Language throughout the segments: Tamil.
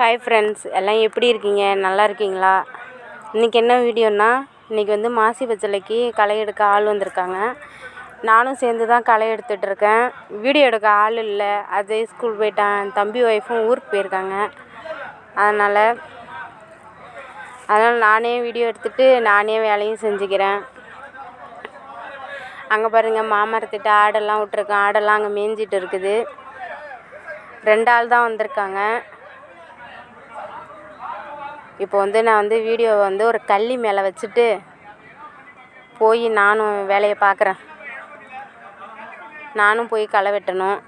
ஹாய் ஃப்ரெண்ட்ஸ் எல்லாம் எப்படி இருக்கீங்க? நல்லா இருக்கீங்களா? இன்றைக்கி என்ன வீடியோன்னா இன்றைக்கி வந்து மாசி பச்சலைக்கு களை எடுக்க ஆள் வந்திருக்காங்க. நானும் சேர்ந்து தான் களை எடுத்துகிட்ருக்கேன் வீடியோ எடுக்க ஆள் இல்லை. அதே ஸ்கூல் போயிட்டான். தம்பி ஒய்ஃபும் ஊருக்கு போயிருக்காங்க. அதனால் அதனால் நானே வீடியோ எடுத்துகிட்டு நானே வேலையும் செஞ்சுக்கிறேன். அங்கே பாருங்கள் மாமரத்திட்ட ஆடெல்லாம் விட்ருக்கேன் ஆடெல்லாம் அங்கே மேய்ஞ்சிட்டு இருக்குது. ரெண்டு ஆள் தான் வந்திருக்காங்க. இப்போ வந்து நான் வந்து வீடியோவை வந்து ஒரு கள்ளி மேலே வச்சுட்டு போய் நானும் வேலையை பார்க்குறேன். நானும் போய் களை வெட்டணும்.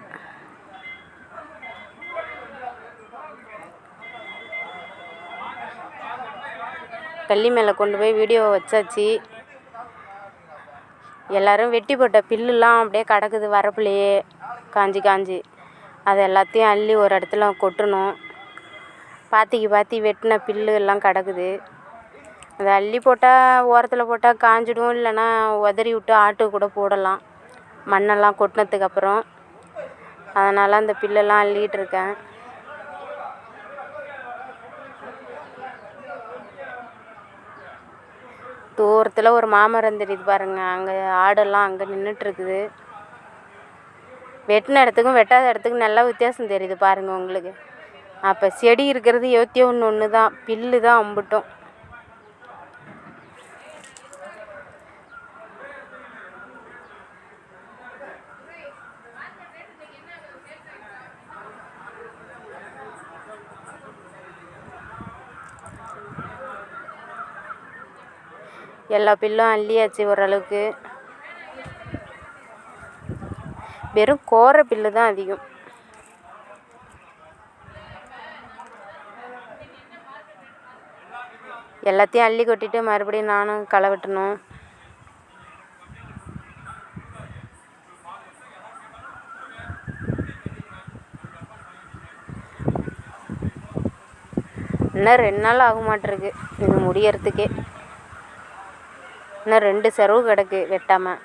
கள்ளி மேலே கொண்டு போய் வீடியோவை வச்சாச்சு. எல்லோரும் வெட்டி போட்ட பில்லுலாம் அப்படியே கிடக்குது வரப்புலையே. காஞ்சி காஞ்சி. அது எல்லாத்தையும் அள்ளி ஒரு இடத்துல கொட்டணும். பாத்திக்கு பாத்தி வெட்டின பில்லு எல்லாம் கிடக்குது. அதை அள்ளி போட்டால் ஓரத்தில் போட்டால் காஞ்சிடும் இல்லைன்னா உதறி விட்டு ஆட்டுக்கு கூட போடலாம். மண்ணெல்லாம் கொட்டினதுக்கப்புறம் அதனால் அந்த பில்லெல்லாம் அள்ளிகிட்ருக்கேன் தூரத்தில் ஒரு மாமரம் தெரியுது பாருங்கள் அங்கே ஆடெல்லாம் அங்கே நின்றுட்டுருக்குது வெட்டின இடத்துக்கும் வெட்டாத இடத்துக்கும் நல்லா வித்தியாசம் தெரியுது பாருங்கள் உங்களுக்கு. அப்போ செடி இருக்கிறது இருபத்தி ஒன்று ஒன்று தான் பில்லு தான் அம்பிட்டோம். எல்லா பில்லும் அள்ளியாச்சு ஓரளவுக்கு. வெறும் கோரை பில்லு தான் அதிகம். எல்லாத்தையும் அள்ளி கொட்டிட்டு மறுபடியும் நானும் களை வெட்டணும். இன்னும் ரெண்டு நாள் ஆக மாட்டிருக்கு. இது முடியறதுக்கே. இன்னும் ரெண்டு செரவு கிடக்கு வெட்டாமல்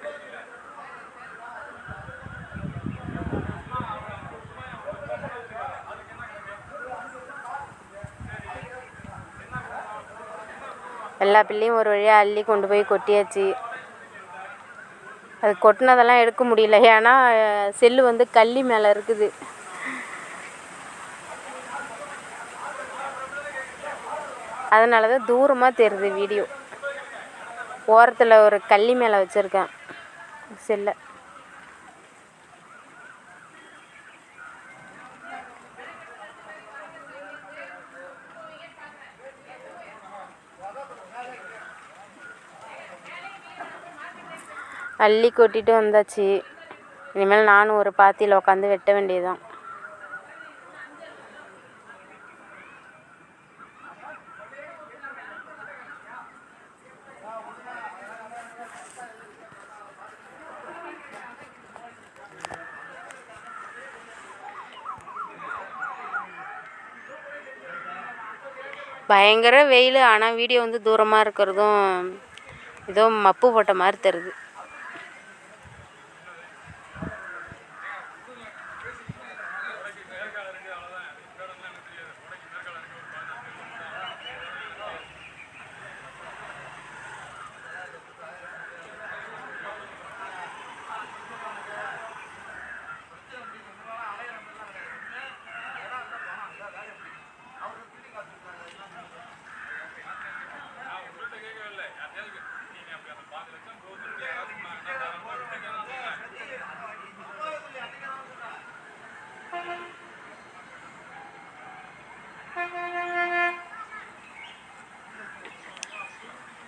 எல்லா பில்லையும் ஒரு வழியாக அள்ளி கொண்டு போய் கொட்டியாச்சு. அது கொட்டினதெல்லாம் எடுக்க முடியல. ஏன்னா செல்லு வந்து கள்ளி மேலே இருக்குது. அதனால தான் தூரமாக தெரியுது வீடியோ. ஓரத்தில் ஒரு கள்ளி மேலே வச்சுருக்கேன். செல்லை. அள்ளி கொட்டிட்டு வந்தாச்சு. இனிமேல் நானும் ஒரு பாத்தியில் உட்காந்து வெட்ட வேண்டியதுதான். பயங்கர வெயில் ஆனால் வீடியோ வந்து தூரமாக இருக்கிறதும் ஏதோ மப்பு போட்ட மாதிரி தருது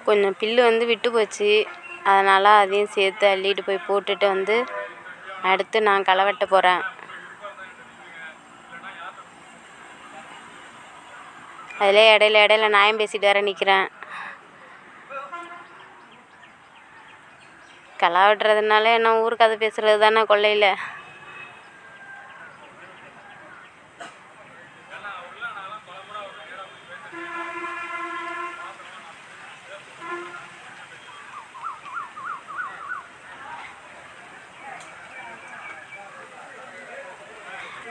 கொஞ்சம் புல்லு வந்து விட்டு போச்சு. அதனால் அதையும் சேர்த்து அள்ளிட்டு போய் போட்டுட்டு வந்து அடுத்து நான் களை வெட்ட போகிறேன் அதிலே இடையில இடையில நாயம் பேசிட்டு வேற நிற்கிறேன் களை வெட்டுறதுனால என்ன ஊருக்கு கதை பேசுகிறது தானே கொள்ளையில்?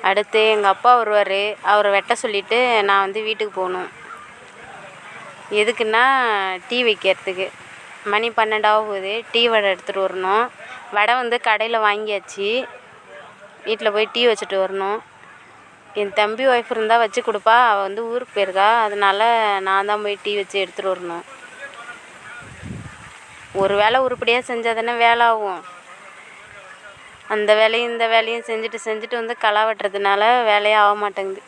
அடுத்து எங்கள் அப்பா வருவார். அவரை வெட்ட சொல்லிவிட்டு நான் வந்து வீட்டுக்கு போகணும். எதுக்குன்னா டீ வைக்கிறதுக்கு. மணி பன்னெண்டாக போகுது டீ வடை எடுத்துகிட்டு வரணும். வடை வந்து கடையில் வாங்கியாச்சு. வீட்டில் போய் டீ வச்சுட்டு வரணும். என் தம்பி ஒய்ஃப் இருந்தால் வச்சு கொடுப்பா. அவள் வந்து ஊருக்கு போயிருக்கா. அதனால நான் தான் போய் டீ வச்சு எடுத்துகிட்டு வரணும். ஒரு வேலை உருப்படியாக செஞ்சால் தானே வேலை ஆகும். அந்த வேலையும் இந்த வேலையும் செஞ்சுட்டு செஞ்சுட்டு வந்து களை வெட்டுறதுனால வேலையே ஆக மாட்டேங்குது.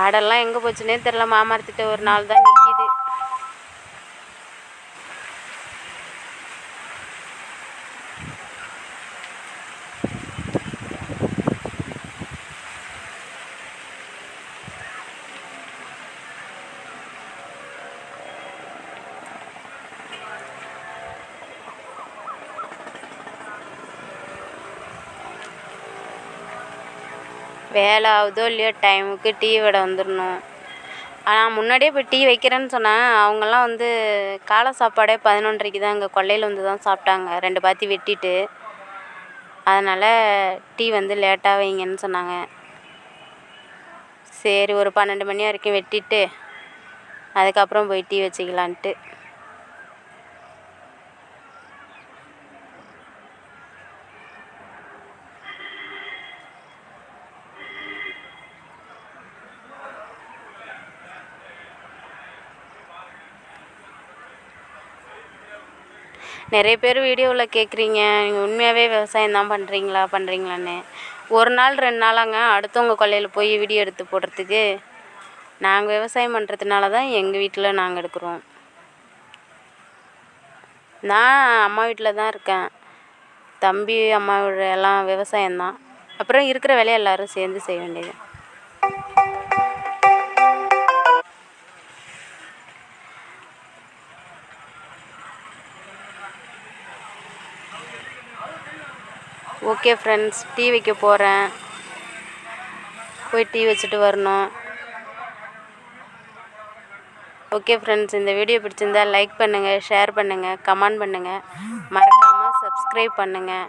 ஆடெல்லாம் எங்கே போச்சுன்னே தெரில மாமரத்திட்ட ஒரு நாள் தான் வேலை ஆகுதோ இல்லையோ டைமுக்கு டீ வடை வந்துடணும் ஆனால் முன்னாடியே போய் டீ வைக்கிறேன்னு சொன்னேன் அவங்கெல்லாம் வந்து காலை சாப்பாடே பதினொன்றரைக்கு தான் இங்கே கொல்லையில் வந்து தான் சாப்பிட்டாங்க. ரெண்டு பாத்தி வெட்டிட்டு. அதனால் டீ வந்து லேட்டாக வைங்கன்னு சொன்னாங்க. சரி ஒரு பன்னெண்டு மணி வரைக்கும் வெட்டிட்டு அதுக்கப்புறம் போய் டீ வச்சுக்கலான்ட்டு. நிறைய பேர் வீடியோவில் கேட்குறீங்க நீங்கள் உண்மையாகவே விவசாயம் தான் பண்ணுறீங்களா பண்ணுறீங்களான்னு ஒரு நாள் ரெண்டு நாளாங்க அடுத்தவங்க கொல்லையில் போய் வீடியோ எடுத்து போடுறதுக்கு. நாங்கள் விவசாயம் பண்ணுறதுனால தான் எங்கள் வீட்டில் நாங்கள் எடுக்கிறோம். நான் அம்மா வீட்டில் தான் இருக்கேன். தம்பி அம்மா வீடு எல்லாம் விவசாயம்தான் அப்புறம் இருக்கிற வேலையை எல்லோரும் சேர்ந்து செய்ய வேண்டியது. ஓகே ஃப்ரெண்ட்ஸ் டீ வைக்க போகிறேன் போய் டீ வச்சுட்டு வரணும். ஓகே ஃப்ரெண்ட்ஸ் இந்த வீடியோ பிடிச்சிருந்தா லைக் பண்ணுங்கள் ஷேர் பண்ணுங்கள் கமெண்ட் பண்ணுங்கள் மறக்காமல் சப்ஸ்கிரைப் பண்ணுங்கள்